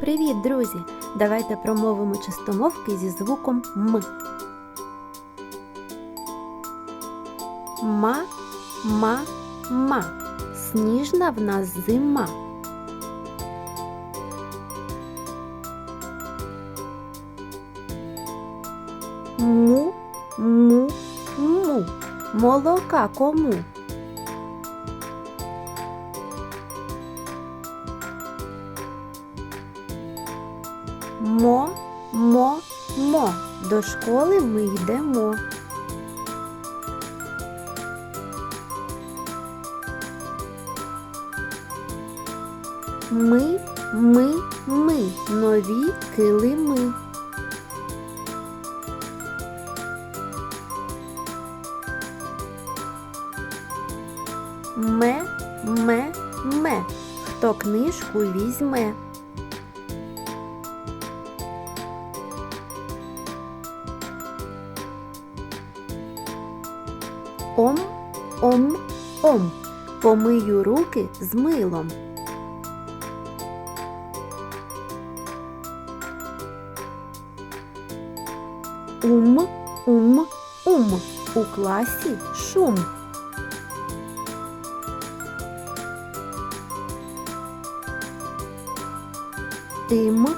Привіт, друзі! Давайте промовимо чистомовки зі звуком М. Ма, ма, ма. Сніжна в нас зима. Му, му, му. Молока кому? Мо, мо, мо. До школи ми йдемо. Ми, ми, ми. Нові килими. Ме, ме, ме. Хто книжку візьме. Ом, ом, ом. Помию руки з милом. Ум, ум, ум. У класі шум. Ім,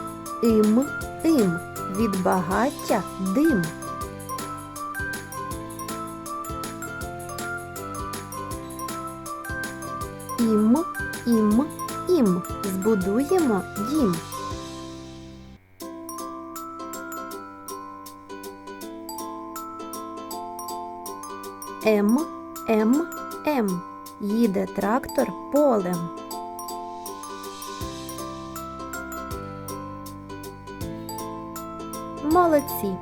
ім, ім. Від багаття дим. Ім, ім, ім. Збудуємо дім. М, М, М. Їде трактор полем. Молодці!